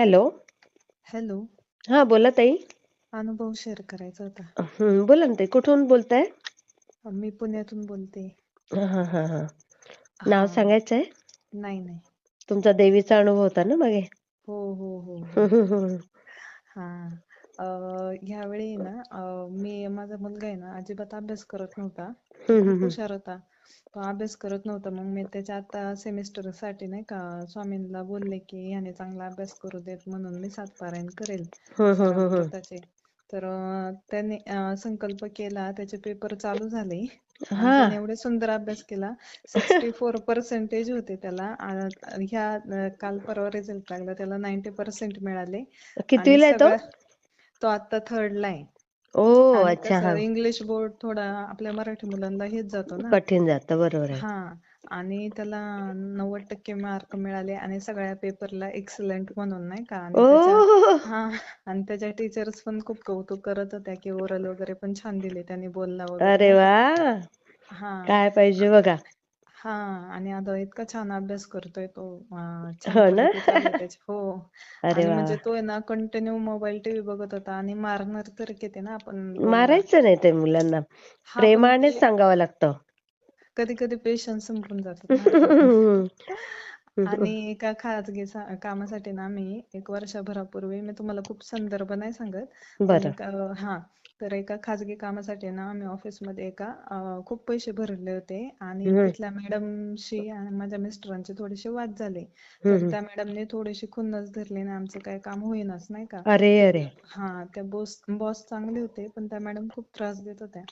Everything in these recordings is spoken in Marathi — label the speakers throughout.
Speaker 1: हॅलो.
Speaker 2: हॅलो.
Speaker 1: हा बोला ताई.
Speaker 2: अनुभव शेअर करायचा होता.
Speaker 1: हं, बोला ना ताई कुठून बोलताय?
Speaker 2: मी पुण्यातून बोलते.
Speaker 1: हा हा हा हा. नाव
Speaker 2: हा.
Speaker 1: सांगायचंय
Speaker 2: नाही नाही.
Speaker 1: तुमचा देवीचा अनुभव होता ना मागे?
Speaker 2: हो हो हो.
Speaker 1: हं,
Speaker 2: अं, ह्यावेळी ना अं, मी माझा मुलगा आहे ना अजिबात अभ्यास करत नव्हता. खूप. हुशार होता. तो अभ्यास करत नव्हता मग मी त्याच्या आता सेमिस्टरसाठी नाही का स्वामींना बोलले की ह्याने चांगला अभ्यास करू देत म्हणून मी सात पारायण करेल.
Speaker 1: हं, हं, हं, हं.
Speaker 2: तर त्याने संकल्प केला त्याचे पेपर चालू झाले.
Speaker 1: हा.
Speaker 2: एवढे सुंदर अभ्यास केला सिक्स्टी फोर पर्सेंटेज होते त्याला. ह्या काल परवा रिझल्ट लागला त्याला नाईन्टी पर्सेंट मिळाले.
Speaker 1: कितवीला आहे तो?
Speaker 2: आता थर्डला आहे.
Speaker 1: ओ
Speaker 2: आणि
Speaker 1: अच्छा हा.
Speaker 2: कसं इंग्लिश बोर्ड थोडा आपल्या मराठी मुलांना हेच जातो ना.
Speaker 1: कठीण जातं बरोबर आहे.
Speaker 2: हा आणि त्याला नव्वद टक्के मार्क मिळाले आणि सगळ्या पेपरला एक्सलंट म्हणून नाही का? आणि त्याच्या
Speaker 1: ओ
Speaker 2: हा आणि त्याच्या टीचर्स पण खूप कौतुक करत होत्या की ओरल वगैरे पण छान दिले त्यांनी बोलला वगैरे
Speaker 1: अरे
Speaker 2: नाही का?
Speaker 1: वा!
Speaker 2: हा.
Speaker 1: काय पाहिजे बघा.
Speaker 2: हा आणि आता इतका छान अभ्यास करतोय तो अं, छान
Speaker 1: हो ना?
Speaker 2: त्याची. हो.
Speaker 1: अरे
Speaker 2: आणि म्हणजे तो आहे ना कंटिन्यू मोबाईल टीव्ही बघत होता आणि मारणार तर किती ना आपण
Speaker 1: मारायचं नाही ते मुलांना.
Speaker 2: हा पण
Speaker 1: प्रेमानेच
Speaker 2: ते
Speaker 1: सांगावं लागतं.
Speaker 2: कधी कधी पेशन्स संपून जातात ना. आपले आणि एका खाजगी सा- कामासाठी ना मी एक वर्षभरापूर्वी मी तुम्हाला खूप संदर्भ नाही सांगत पण
Speaker 1: बरं.
Speaker 2: एक अं, हा तर एका खाजगी कामासाठी ना आम्ही ऑफिसमध्ये एका अं, खूप पैसे भरले होते. आणि
Speaker 1: हं,
Speaker 2: तिथल्या मॅडमशी आणि माझ्या मिस्टरांचे थोडेसे वाद झाले. तर. त्या मॅडमने थोडीशी खुन्नस धरली ना आमचं काही काम होईनाच नाही का?
Speaker 1: अरे अरे.
Speaker 2: हा त्या बॉस बॉस चांगले होते पण त्या मॅडम खूप त्रास देत होत्या.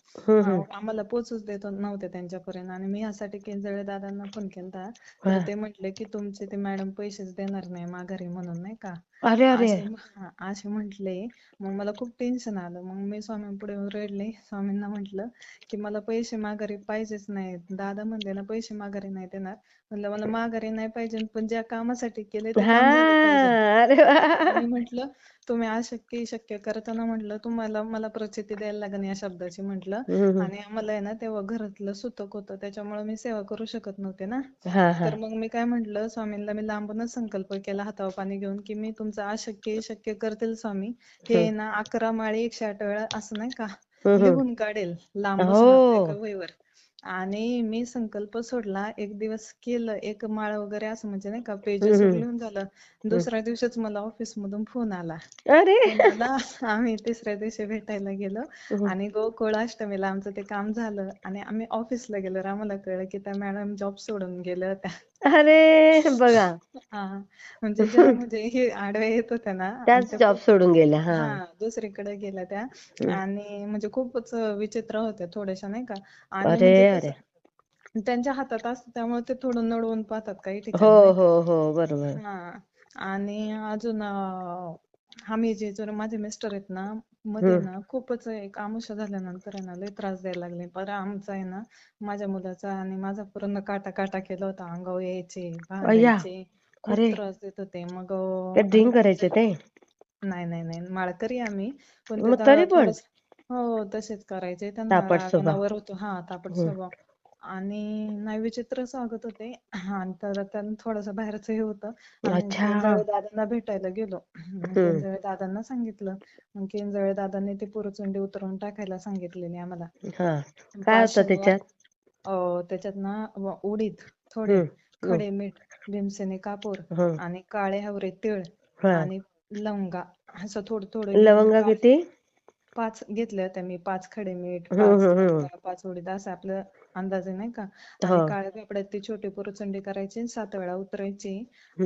Speaker 2: आम्हाला पोचच देत नव्हते त्यांच्यापर्यंत. आणि मी यासाठी केंजळे दादांना फोन केलता. तर. ते म्हटले की तुमचे ते मॅडम पैसेच देणार नाही माघारी म्हणून नाही का?
Speaker 1: अरे अरे.
Speaker 2: असे हा, असे म्हटले. मग मला खूप टेन्शन आलं. मग मी स्वामींपुढे रडले. स्वामींना म्हटलं की मला पैसे माघारी पाहिजेच नाहीत. दादा म्हणले ना पैसे माघारी नाही देणार म्हणलं मला माघारी नाही पाहिजे पण ज्या कामासाठी केले ते काम झालं पाहिजे.
Speaker 1: अरे वा.
Speaker 2: मी म्हटलं तुम्ही अशक्य शक्य करताना म्हटलं तुम्हाला मला प्रचिती द्यायला लागेल या शब्दाची म्हटलं. आणि आम्हाला आहे ना तेव्हा घरातलं सुतक होतं त्याच्यामुळे मी सेवा करू शकत नव्हते ना. तर मग मी काय म्हटलं स्वामींना मी लांबूनच संकल्प केला हातावर पाणी घेऊन की मी तुमचं अशक्य शक्य करतील स्वामी. हे ना अकरा माळी एकशे आठ वेळा असं नाही का. लिहून काढेल लांब
Speaker 1: हो.
Speaker 2: वहीवर. आणि मी संकल्प सोडला. एक दिवस केलं. एक माळ वगैरे असं म्हणजे नाही का पेजेस. लिहून झालं. दुसऱ्या दिवशीच मला ऑफिस मधून फोन आला.
Speaker 1: अरे!
Speaker 2: आला आम्ही तिसऱ्या दिवशी भेटायला गेलो. आणि गोकुळ अष्टमीला आमचं ते काम झालं. आणि आम्ही ऑफिसला गेलो. आम्हाला कळलं की त्या मॅडम जॉब सोडून गेल्या होत्या.
Speaker 1: अरे बघा.
Speaker 2: हा. म्हणजे म्हणजे हे आडव्या येत होत्या ना
Speaker 1: त्याच
Speaker 2: त्या
Speaker 1: जॉब सोडून गेल्या हा.
Speaker 2: हा दुसरीकडे गेल्या त्या.
Speaker 1: हं.
Speaker 2: आणि म्हणजे खूपच विचित्र होत्या थोड्याशा नाही का? आणि
Speaker 1: अरे
Speaker 2: म्हणजे
Speaker 1: अरे.
Speaker 2: कसं त्यांच्या हातात असतं त्यामुळे ते थोडं नडवून पाहतात काही
Speaker 1: हो
Speaker 2: ठिकाणी नाही
Speaker 1: हो
Speaker 2: का
Speaker 1: हो बरोबर.
Speaker 2: हा. आणि अजून अं, आम्ही जे जर माझे मिस्टर आहेत ना मध्ये. ना खूपच एक आमुष झाल्यानंतर आहे ना लय त्रास द्यायला लागले. पर आमचा आहे ना माझ्या मुलाचा आणि माझा पूर्ण काटा काटा केला होता. अंगावर यायचे
Speaker 1: अय्या!
Speaker 2: भांडायचे खूप
Speaker 1: अरे!
Speaker 2: त्रास देत होते. मग
Speaker 1: ते
Speaker 2: अं, आम्ही
Speaker 1: ड्रिंक करायचे ते?
Speaker 2: नाही नाही नाही. माळकरी आम्ही. पण ते
Speaker 1: मग तरी पण?
Speaker 2: थोडस हो तसेच करायचे. त्यांना
Speaker 1: तापट
Speaker 2: राग
Speaker 1: स्वभाव.
Speaker 2: अनावर होतो. हा तापट. स्वभाव. आणि नाही विचित्रच वागत होते. आणि तर त्यांना थोडस बाहेरच हे होतं. दादांना भेटायला गेलो. केंजळे दादांना सांगितलं. मग केंजळे दादांनी ती पुरचुंडी उतरवून टाकायला सांगितलेली आम्हाला.
Speaker 1: काय होतं त्याच्यात?
Speaker 2: त्याच्यात ना उडीद थोडे. खडे मीठ भीमसेनी कापूर. आणि काळे हवरे तीळ आणि लवंगा. असं थोडं थोडं
Speaker 1: लवंगा किती?
Speaker 2: पाच घेतल्या होत्या मी पाच खडे मीठ पाच उडीद असं आपलं अंदाजे नाही का? आणि काळ्या कपड्यात ती छोटी पुरचंडी करायची सात वेळा उतरायची.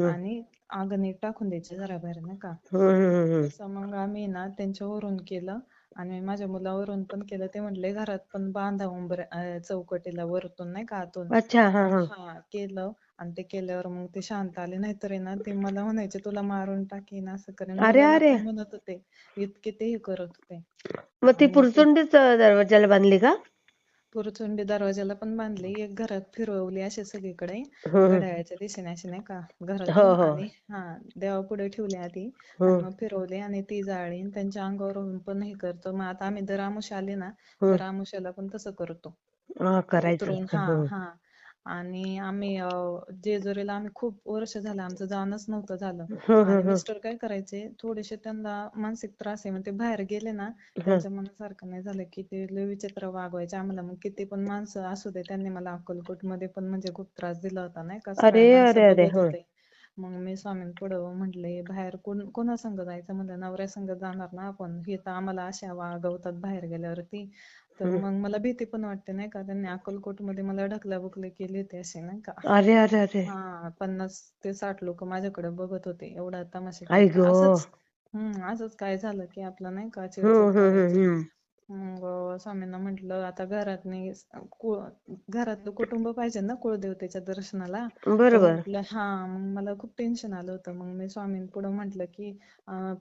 Speaker 2: आणि अग्नीत टाकून द्यायची घराबाहेर नाही का. तसं मग आम्ही ना त्यांच्यावरून केलं. आणि माझ्या मुलावरून पण केलं ते म्हटले घरात पण बांधा उंबर अं, चौकटीला वरतून नाही का आतून.
Speaker 1: अच्छा हा हा.
Speaker 2: हा केलं आणि ते केल्यावर मग ते शांत आले. नाहीतर आहे ना ते मला म्हणायचे तुला मारून टाकीन असं करेन.
Speaker 1: अरे अरे.
Speaker 2: म्हणत होते इतके ते हे करत होते.
Speaker 1: मग ती
Speaker 2: आणि ते
Speaker 1: पुरचुंडीच दरवाजाला बांधली का?
Speaker 2: पुरचुंडी दरवाजाला पण बांधली. एक घरात फिरवली असे सगळीकडे.
Speaker 1: हं, हं.
Speaker 2: घड्याळाच्या दिशेने असे नाही का?
Speaker 1: हो
Speaker 2: घरातून
Speaker 1: हो
Speaker 2: आणि हा देवापुढे ठेवली आधी. आणि
Speaker 1: हं.
Speaker 2: मग फिरवली आणि ती जाळी आणि त्यांच्या अंगावर पण हे करतो. मग आता आम्ही दर आमुष आले ना
Speaker 1: हं.
Speaker 2: दर आमुष्याला पण तसं करतो.
Speaker 1: हा करायचं.
Speaker 2: उतरून. हा.
Speaker 1: हं.
Speaker 2: आणि आम्ही जेजुरीला आम्ही खूप वर्ष झालं आमचं जाणंच नव्हतं झालं. आणि मिस्टर काय करायचे थोडेसे त्यांना मानसिक त्रास आहे मग ते बाहेर गेले ना त्यांच्या मनासारखं नाही झालं की ते लय विचित्र वागवायचे आम्हाला. मग किती पण माणसं असू दे त्यांनी मला अक्कलकोटमध्ये पण म्हणजे खूप त्रास दिला होता नाही का?
Speaker 1: अरे अरे
Speaker 2: मग मी स्वामींपुढं म्हटले बाहेर कोण कोणा संग जायचं? म्हणलं नवऱ्या संग जाणार ना आपण. हे तर आम्हाला अशा वागवतात बाहेर गेल्यावरती. तर. मग मला भीती पण वाटते नाही का? त्यांनी अक्कलकोटमध्ये मला ढकलाबुकली केली होती असे नाही का?
Speaker 1: अरे अरे अरे.
Speaker 2: हा पन्नास ते साठ लोक माझ्याकडे बघत होते. एवढा तमाशा
Speaker 1: आई गं.
Speaker 2: असंच हम्म असंच काय झालं की आपलं नाही का चिडचिड करायची मग स्वामींना म्हटलं आता घरात नाही घरातलं कुटुंब पाहिजे ना कुळदेवतेच्या दर्शनाला?
Speaker 1: बरोबर.
Speaker 2: हा. मग मला खूप टेन्शन आलं होतं. मग मी स्वामींपुढं म्हटलं की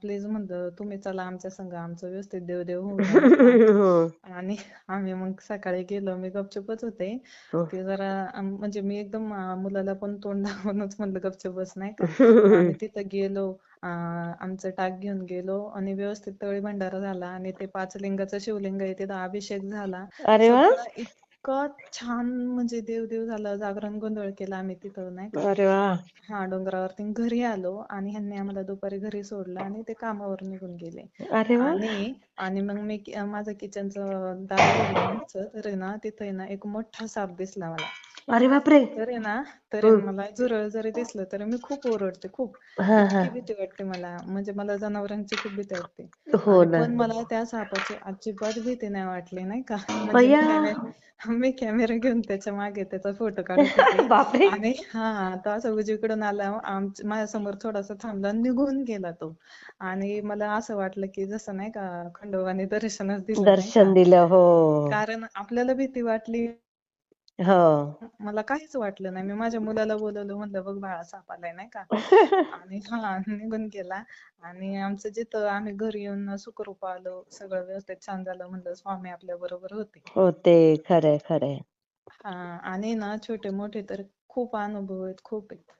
Speaker 2: प्लीज म्हणलं तुम्ही चला आमच्या संग आमचं व्यवस्थित देवदेव होऊ
Speaker 1: हं.
Speaker 2: आणि आम्ही मग सकाळी गेलो. मी गपचूपच होते.
Speaker 1: हं.
Speaker 2: ते जरा म्हणजे मी एकदम मुलाला पण तोंड दाखवूनच म्हणलं गपचूप बस नाही का. आम्ही तिथं गेलो. आमचं टाक घेऊन गेलो आणि व्यवस्थित तळी भंडारा झाला आणि ते पाच लिंगाचं शिवलिंग आहे तिथं अभिषेक झाला.
Speaker 1: अरे वा!
Speaker 2: इतकं छान म्हणजे देवदेव झालं जागरण गोंधळ केला आम्ही तिथं नाही का?
Speaker 1: अरे वा!
Speaker 2: हा डोंगरावरती घरी आलो आणि ह्यांनी आम्हाला दुपारी घरी सोडलं आणि ते कामावर निघून गेले.
Speaker 1: अरे वा!
Speaker 2: आणि आणि मग मी कि- माझं किचनचं दार उघडलं तर आहे ना तिथं आहे ना एक मोठा साप दिसला मला.
Speaker 1: अरे बापरे!
Speaker 2: तर आहे ना तर आहे ना
Speaker 1: हम्म.
Speaker 2: मला झुरळ जरी दिसलं तरी मी खूप ओरडते खूप.
Speaker 1: हा हा.
Speaker 2: इतकी भीती वाटते मला. म्हणजे मला जनावरांची खूप भीती वाटते.
Speaker 1: हो ना.
Speaker 2: पण मला त्या सापाची अजिबात भीती नाही वाटली नाही का? म्हणजे कॅमेरा मी कॅमेरा घेऊन त्याच्यामागे त्याचा फोटो काढत होते
Speaker 1: बापरे.
Speaker 2: आणि हा तो असं उजवीकडून आला आमच्या माझ्यासमोर थोडासा थांबला आणि निघून गेला तो. आणि मला असं वाटलं की जसं नाही का खंडोबाने दर्शनच दिलं नाही
Speaker 1: दर्शन
Speaker 2: का
Speaker 1: दिलं हो.
Speaker 2: कारण आपल्याला भीती वाटली
Speaker 1: हो.
Speaker 2: मला काहीच वाटलं नाही. मी माझ्या मुलाला बोलवलं म्हणलं बघ बाळा साप आलाय नाही का? आणि हा निघून गेला. आणि आमचं जिथं आम्ही घरी येऊन सुखरूप आलो सगळं व्यवस्थित छान झालं म्हणलं स्वामी आपल्या बरोबर होते.
Speaker 1: होते. खरंय खरंय.
Speaker 2: हा आणि ना छोटे मोठे तर खूप अनुभव आहेत खूप आहेत.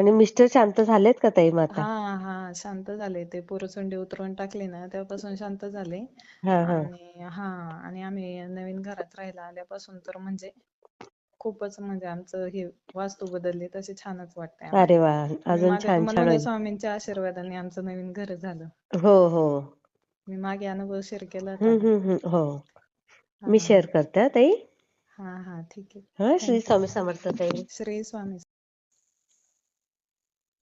Speaker 1: आणि मिस्टर शांत झालेत का ताई मग आता?
Speaker 2: हा हा शांत झाले. ते पोरचुंडी उतरवून टाकली ना तेव्हापासून शांत झाले.
Speaker 1: हा हा.
Speaker 2: आणि हा आणि आम्ही नवीन घरात राहायला आल्यापासून तर म्हणजे खूपच म्हणजे आमचं हे वास्तू बदलली तशी छानच वाटतंय आम्हाला.
Speaker 1: अरे वा
Speaker 2: मी
Speaker 1: अजून
Speaker 2: मागे
Speaker 1: छान
Speaker 2: तुम्हाला
Speaker 1: छान
Speaker 2: म्हणलं स्वामींच्या आशीर्वादाने आमचं नवीन घर झालं.
Speaker 1: हो हो.
Speaker 2: मी मागे अनुभव शेअर केला होता. ना
Speaker 1: हो. मी
Speaker 2: हा.
Speaker 1: शेअर करते हा ताई.
Speaker 2: हा हा. ठीक आहे.
Speaker 1: हा श्री
Speaker 2: थँक्यू
Speaker 1: स्वामी समर्थ ताई.
Speaker 2: श्री स्वामी